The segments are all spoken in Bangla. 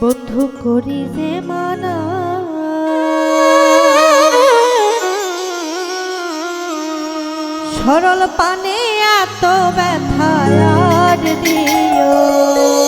বন্ধু করি যে মানা। সরল পানে এত ব্যথা আর দিও।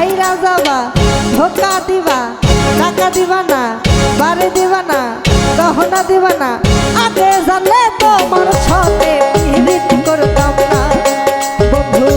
ছাইরা যাবা, ধোকা দিবা, টাকা দিবা না, বাড়ি দিবা না, গহনা দিবা না। আগে জানলে তোমার সাথে করতাম না। বন্ধু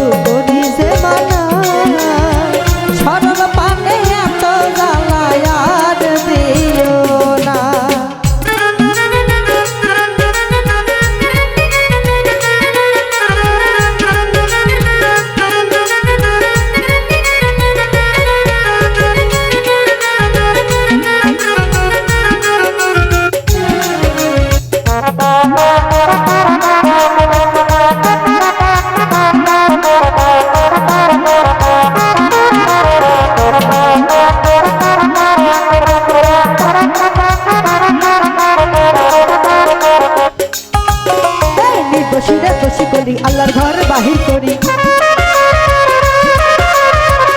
নির্দোষীরে দোষী করি, আল্লাহর ঘর বাহির করি।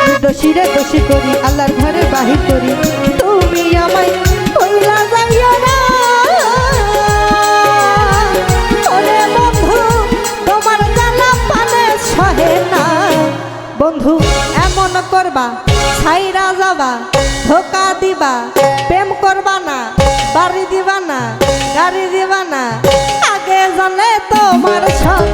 নির্দোষীরে দোষী করি, আল্লাহর ঘরে বাহির করি। তুমি আমায় বন্ধু এমন করবা, ছাইরা যাবা, ধোকা দিবা, প্রেম করবা না, বাড়ি দিবা না, গাড়ি তোমার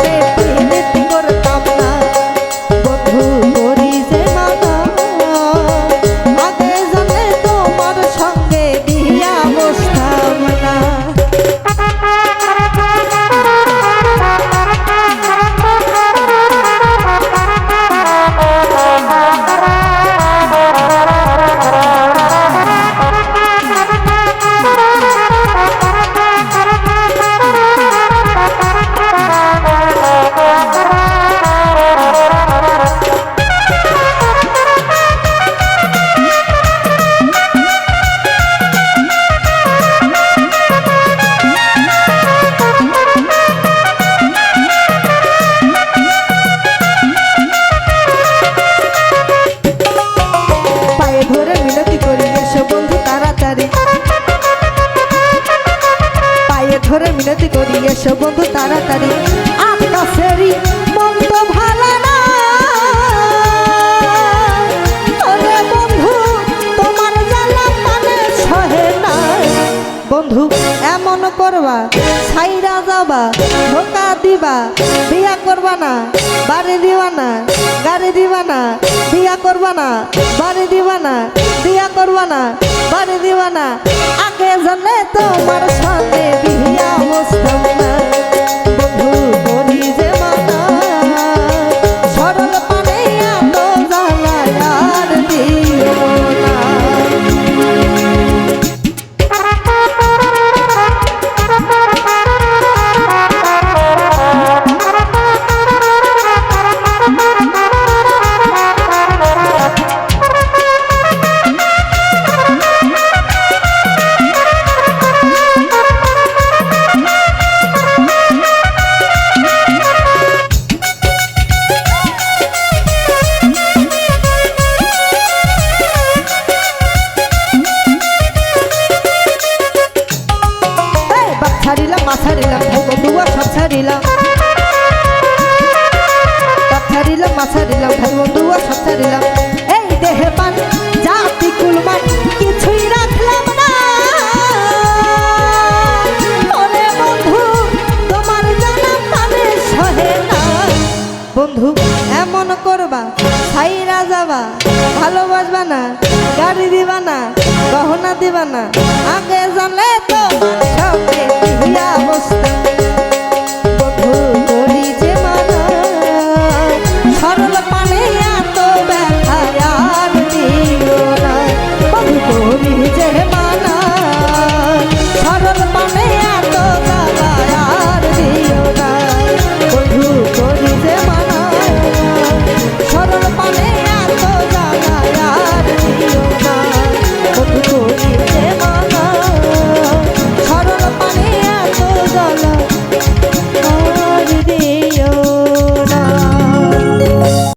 ধরে মিনতি করি, এসো বন্ধু তাড়াতাড়ি। আকাশেরই মন্দ ভালো না। বন্ধু, তোমার জ্বালা মানে না। এমন করবা সাইরা যাবা, ধোকা দিবা, বিয়া করবা না, বাড়ি দিবা না, গাড়ি দিবা না, বিয়া করবা না, বাড়ি দিবা না, বিয়া করবা না, বাড়ি দিবা না। আগে জানলে তোমার সাথে সব ছাড়িলাম বাপ ছাড়িলাম মা ছাড়িলাম ভাই না। বন্ধু, তোমার জানা না। বন্ধু, এমন করবা, ছাইরা যাবা, ভালোবাসবা না, গাড়ি দিবা না, গহনা দিবা না, আগে